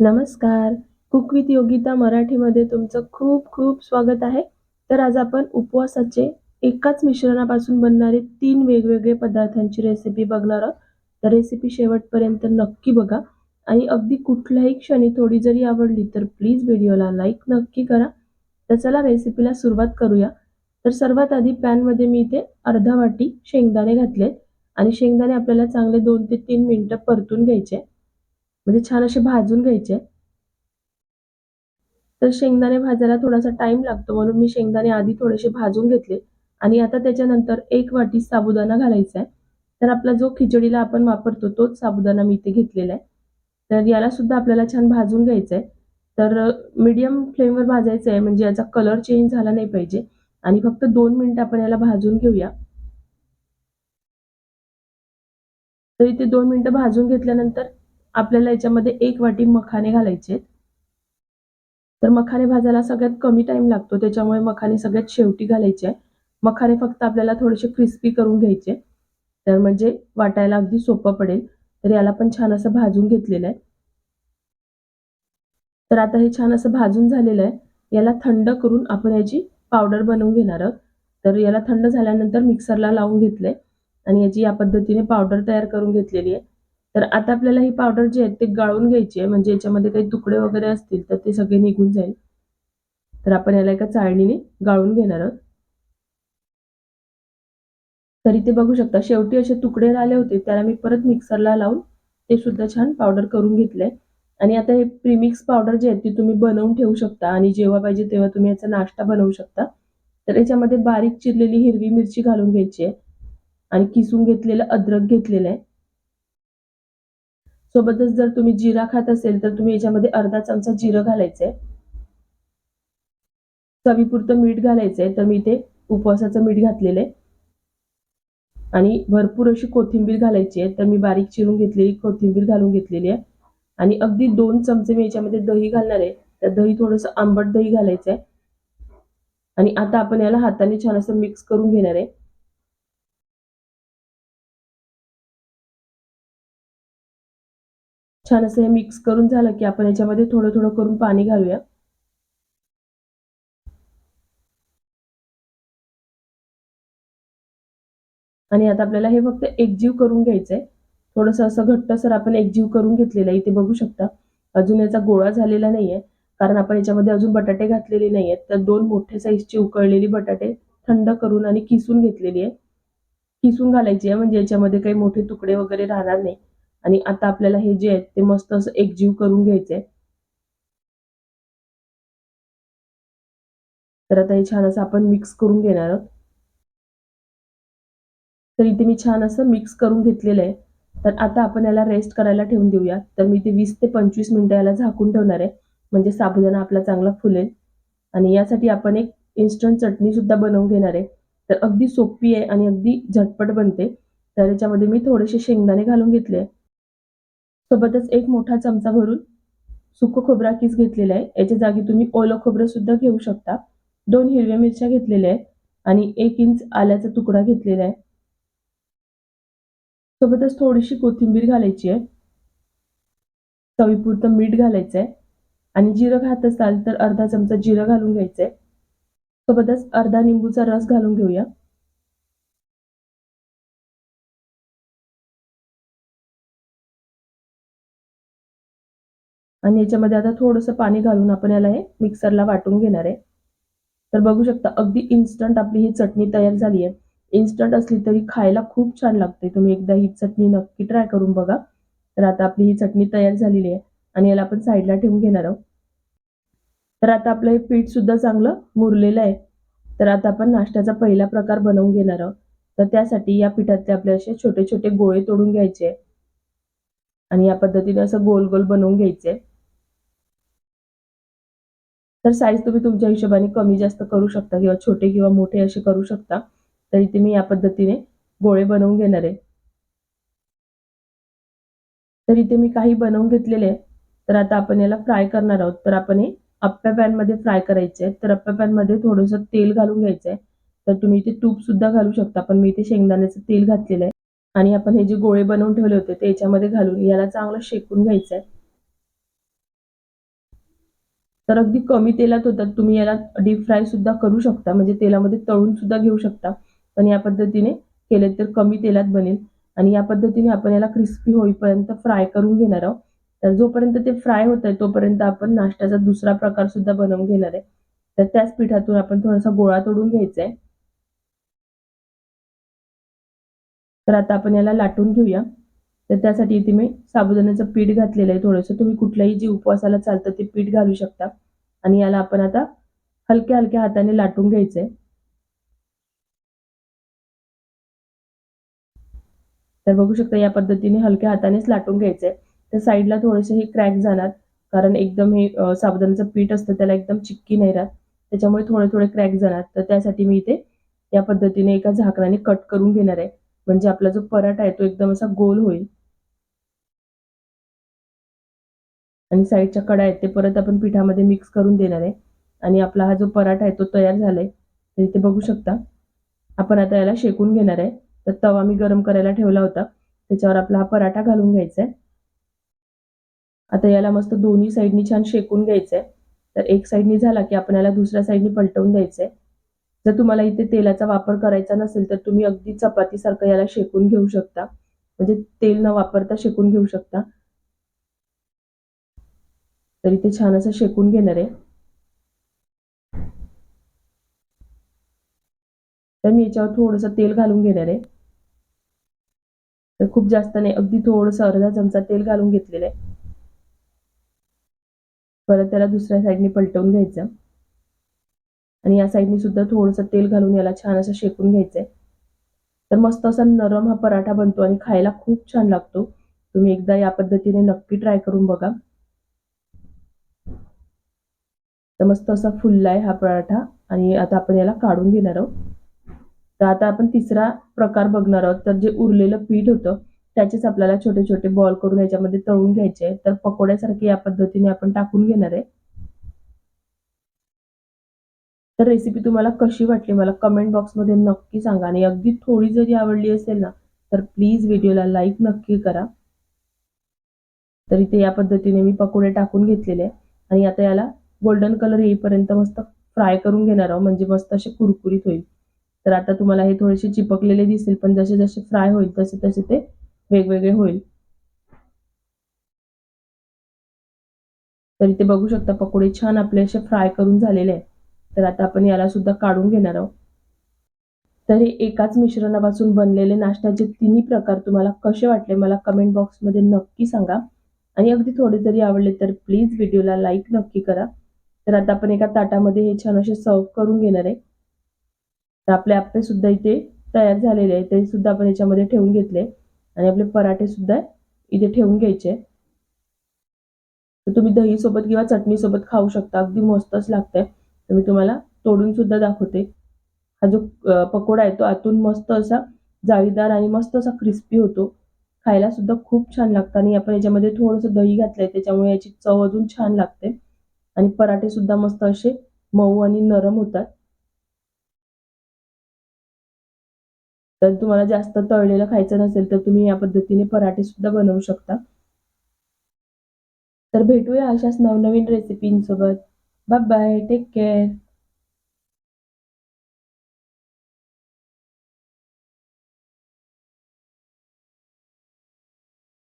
नमस्कार. Cook with Yogita मराठीमध्ये तुमचं खूप खूप स्वागत आहे. तर आज आपण उपवासाचे एकाच मिश्रणापासून बनणारे तीन वेगवेगळे पदार्थांची रेसिपी बघणार आहोत. तर रेसिपी शेवटपर्यंत नक्की बघा. आणि अगदी कुठल्याही क्षणी थोडी जरी आवडली तर प्लीज व्हिडिओला लाईक नक्की करा. तर चला रेसिपीला सुरुवात करूया. तर सर्वात आधी पॅनमध्ये मी इथे अर्धा वाटी शेंगदाणे घातलेत. आणि शेंगदाणे आपल्याला चांगले दोन ते तीन मिनटं परतून घ्यायचे म्हणजे छान असे भाजून घ्यायचे. तर शेंगदाणे भाजायला थोडासा टाइम लागतो म्हणून मी शेंगदाणे आधी थोडेसे भाजून घेतले. आणि आता त्याच्यानंतर एक वाटी साबुदाणा घालायचा आहे. तर आपला जो खिचडीला आपण वापरतो तोच साबुदाणा मी इथे घेतलेला आहे. तर याला सुद्धा आपल्याला छान भाजून घ्यायचं आहे तर मीडियम फ्लेमवर भाजायचं आहे म्हणजे याचा कलर चेंज झाला नाही पाहिजे. आणि फक्त दोन मिनिट आपण याला भाजून घेऊया. तर इथे दोन मिनिटं भाजून घेतल्यानंतर आपल्याला याच्यामध्ये एक वाटी मखाने घालायचे तर मखाने भाजायला सगळ्यात कमी टाइम लागतो त्याच्यामुळे मखाने सगळ्यात शेवटी घालायचे मखाने फक्त आपल्याला थोडेसे क्रिस्पी करून घ्यायचे तर म्हणजे वाटायला अगदी सोपं पडेल. तर याला पण छान असं भाजून घेतलेलं आहे. तर आता हे छान असं भाजून झालेलं आहे. याला थंड करून आपण याची पावडर बनवून घेणार आहोत. तर याला थंड झाल्यानंतर मिक्सरला लावून घेतलंय. आणि याची या पद्धतीने पावडर तयार करून घेतलेली आहे. तर आता आपल्याला ही पावडर जी आहे ते गाळून घ्यायची आहे. म्हणजे याच्यामध्ये काही तुकडे वगैरे असतील तर ते सगळे निघून जाईल. तर आपण याला एका चाळणीने गाळून घेणार आहोत. तर इथे बघू शकता शेवटी असे तुकडे राहिले होते. त्याला मी परत मिक्सरला लावून ते सुद्धा छान पावडर करून घेतलंय. आणि आता हे प्रीमिक्स पावडर जे आहे ती तुम्ही बनवून ठेवू शकता. आणि जेव्हा पाहिजे तेव्हा तुम्ही याचा नाश्ता बनवू शकता. तर याच्यामध्ये बारीक चिरलेली हिरवी मिरची घालून घ्यायची आहे. आणि किसून घेतलेलं अद्रक घेतलेलं आहे. सोबतच जर तुम्ही जिरा खात असेल तर तुम्ही याच्यामध्ये अर्धा चमचा जिरं घालायचंय. चवीपुरतं मीठ घालायचंय तर मी इथे उपवासाचं मीठ घातलेलं आहे. आणि भरपूर अशी कोथिंबीर घालायची आहे तर मी बारीक चिरून घेतलेली कोथिंबीर घालून घेतलेली आहे. आणि अगदी दोन चमचे मी याच्यामध्ये दही घालणार आहे तर दही थोडंसं आंबट दही घालायचं आहे आणि आता आपण याला हाताने छान असं मिक्स करून घेणार आहे. छान असं हे मिक्स करून झालं की आपण याच्यामध्ये थोडं थोडं करून पाणी घालूया. आणि आता आपल्याला हे फक्त एकजीव करून घ्यायचंय. थोडस असं घट्टसर आपण एकजीव करून घेतलेलं आहे इथे बघू शकता. अजून याचा गोळा झालेला नाहीये कारण आपण याच्यामध्ये अजून बटाटे घातलेले नाहीयेत. तर दोन मोठ्या साईजची उकळलेली बटाटे थंड करून आणि किसून घेतलेली आहे. किसून घालायची आहे म्हणजे याच्यामध्ये काही मोठे तुकडे वगैरे राहणार नाही. आणि आता आपल्याला हे जे आहेत ते मस्त असं एकजीव करून घ्यायचंय. तर आता हे छान असं आपण मिक्स करून घेणार आहोत. तर इथे मी छान असं मिक्स करून घेतलेलं आहे. तर आता आपण याला रेस्ट करायला ठेवून देऊया तर मी ते वीस ते पंचवीस मिनिटं याला झाकून ठेवणार आहे. म्हणजे साबुदाणा आपला चांगला फुलेल. आणि यासाठी आपण एक इन्स्टंट चटणी सुद्धा बनवून घेणार आहे. तर अगदी सोपी आहे आणि अगदी झटपट बनते. तर याच्यामध्ये मी थोडेसे शेंगदाणे घालून घेतले सोबतच एक मोठा चमचा भरून सुकं खोबरा किस घेतलेला आहे. याच्या जागी तुम्ही ओलं खोबरं सुद्धा घेऊ शकता. दोन हिरव्या मिरच्या घेतलेल्या आहेत आणि एक इंच आल्याचा तुकडा घेतलेला आहे. सोबतच थोडीशी कोथिंबीर घालायची आहे. चवीपुरतं मीठ घालायचं आहे. आणि जिरं खात असाल तर अर्धा चमचा जिरं घालून घ्यायचंय सोबतच अर्धा निंबूचा रस घालून घेऊया. आणि याच्यामध्ये आता थोडंसं पाणी घालून आपण याला हे मिक्सरला वाटून घेणार आहे. तर बघू शकता अगदी इन्स्टंट आपली ही चटणी तयार झाली आहे. इन्स्टंट असली तरी खायला खूप छान लागते. तुम्ही एकदा ही चटणी नक्की ट्राय करून बघा. तर आता आपली ही चटणी तयार झालेली आहे आणि याला आपण साईडला ठेवून घेणार आहोत. तर आता आपलं हे पीठ सुद्धा चांगलं मुरलेलं आहे. तर आता आपण नाश्त्याचा पहिला प्रकार बनवून घेणार आहोत. तर त्यासाठी या पिठातले आपले असे छोटे छोटे गोळे तोडून घ्यायचे. आणि या पद्धतीने असं गोल गोल बनवून घ्यायचे. तर साईज तुम्ही तुमच्या हिशोबाने कमी जास्त करू शकता किंवा छोटे किंवा मोठे असे करू शकता. तर इथे मी या पद्धतीने गोळे बनवून घेणार आहे. तर इथे मी काही बनवून घेतलेले आहे. तर आता आपण याला फ्राय करणार आहोत. तर आपण हे अप्प्या पॅनमध्ये फ्राय करायचे तर अप्प्या पॅनमध्ये थोडंसं तेल घालून घ्यायचं आहे. तर तुम्ही इथे तूप सुद्धा घालू शकता. पण मी इथे शेंगदाण्याचं तेल घातलेलं आहे. आणि आपण हे जे गोळे बनवून ठेवले होते ते याच्यामध्ये घालून याला चांगलं शेकून घ्यायचं आहे. तर अगदी कमी तेलात होतात. तुम्ही याला डीप फ्राय सुद्धा करू शकता. म्हणजे तेलामध्ये तळून सुद्धा घेऊ शकता. पण या पद्धतीने केले तर कमी तेलात बनेल. आणि या पद्धतीने आपण याला क्रिस्पी होईपर्यंत फ्राय करून घेणार आहोत. तर जोपर्यंत ते फ्राय होत आहे तोपर्यंत आपण नाश्त्याचा दुसरा प्रकार सुद्धा बनवून घेणार आहे. तर त्याच पिठातून आपण थोडासा गोळा तोडून घ्यायचा आहे तर आता आपण याला लाटून घेऊया. तर त्यासाठी इथे मी साबुदाण्याचं पीठ घातलेलं आहे थोडंसं. तुम्ही कुठल्याही जे उपवासाला चालतं ते पीठ घालू शकता. आणि याला आपण आता हलक्या हलक्या हाताने लाटून घ्यायचंय. तर बघू शकता या पद्धतीने हलक्या हातानेच लाटून घ्यायचंय. तर साईडला थोडेसे हे क्रॅक जाणार. कारण एकदम हे साबुदाण्याचं पीठ असतं त्याला एकदम चिक्की नाही राहत. त्याच्यामुळे थोडे थोडे क्रॅक जाणार. तर त्यासाठी मी इथे या पद्धतीने एका झाकणाने कट करून घेणार आहे. म्हणजे आपला जो पराठा आहे तो एकदम असा गोल होईल. आणि साईडच्या कडा आहेत ते परत आपण पिठामध्ये मिक्स करून देणार आहे. आणि आपला हा जो पराठा आहे तो तयार झालाय. तर इथे बघू शकता. आपण आता याला शेकून घेणार आहे. तर तवा मी गरम करायला ठेवला होता. त्याच्यावर आपला हा पराठा घालून घ्यायचा आहे. आता याला मस्त दोन्ही साईडनी छान शेकून घ्यायचंय तर एक साईडनी झाला की आपण याला दुसऱ्या साईडनी पलटवून द्यायचंय जर तुम्हाला इथे तेलाचा वापर करायचा नसेल तर तुम्ही अगदी चपातीसारखं याला शेकून घेऊ शकता. म्हणजे तेल न वापरता शेकून घेऊ शकता. तर इथे छान असं शेकून घेणार आहे. तर मी याच्यावर थोडंसं तेल घालून घेणार आहे. तर खूप जास्त नाही अगदी थोडंसं अर्धा चमचा तेल घालून घेतलेलं आहे. परत त्याला दुसऱ्या साईडने पलटवून घ्यायचं. आणि या साईडने सुद्धा थोडंसं तेल घालून याला छान असं शेकून घ्यायचंय तर मस्त असा नरम हा पराठा बनतो आणि खायला खूप छान लागतो. तुम्ही एकदा या पद्धतीने नक्की ट्राय करून बघा. तर मस्त असा फुलला आहे हा पराठा आणि आता आपण याला काढून घेणार आहोत. तर आता आपण तिसरा प्रकार बघणार आहोत. तर जे उरलेलं पीठ होतं त्याचेच आपल्याला छोटे छोटे बॉल करून याच्यामध्ये तळून घ्यायचे तर पकोड्यासारखे या पद्धतीने आपण टाकून घेणार आहे. तर रेसिपी तुम्हाला कशी वाटली मला कमेंट बॉक्समध्ये नक्की सांगा आणि अगदी थोडी जरी आवडली असेल ना तर प्लीज व्हिडिओला लाईक नक्की करा. तर इथे या पद्धतीने मी पकोडे टाकून घेतलेले आणि आता याला गोल्डन कलर येईपर्यंत मस्त फ्राय करून घेणार आहोत म्हणजे मस्त असे कुरकुरीत होईल. तर आता तुम्हाला हे थोडेसे चिपकलेले दिसेल पण जसे जसे फ्राय होईल तसे तसे ते वेगवेगळे होईल. तर इथे बघू शकता पकोडे छान आपले असे फ्राय करून झालेले आहे तर आता आपण याला सुद्धा काढून घेणार आहोत तर हे एकाच मिश्रणापासून बनलेले नाश्त्याचे तिन्ही प्रकार तुम्हाला कसे वाटले मला कमेंट बॉक्समध्ये नक्की सांगा. आणि अगदी थोडे जरी आवडले तर प्लीज व्हिडिओला लाईक नक्की करा. तर आता आपण एका ताटामध्ये हे छान असे सर्व करून घेणार आहे. तर आपले आप्पे सुद्धा इथे तयार झालेले आहे ते सुद्धा आपण याच्यामध्ये ठेवून घेतले. आणि आपले पराठे सुद्धा इथे ठेवून घ्यायचे. तर तुम्ही दही सोबत किंवा चटणी सोबत खाऊ शकता. अगदी मस्तच लागतंय. तर मी तुम्हाला तोडून सुद्धा दाखवते. हा जो पकोडा आहे तो आतून मस्त असा जाळीदार आणि मस्त असा क्रिस्पी होतो. खायला सुद्धा खूप छान लागतं. आणि आपण याच्यामध्ये थोडंसं दही घातलंय. त्याच्यामुळे याची चव अजून छान लागते. आणि पराठे सुद्धा मस्त असे मऊ आणि नरम होतात. तर तुम्हाला जास्त तळलेलं खायचं नसेल तर तुम्ही या पद्धतीने पराठे सुद्धा बनवू शकता. तर भेटूया अशाच नवनवीन रेसिपींसोबत बाय बाय टेक केअर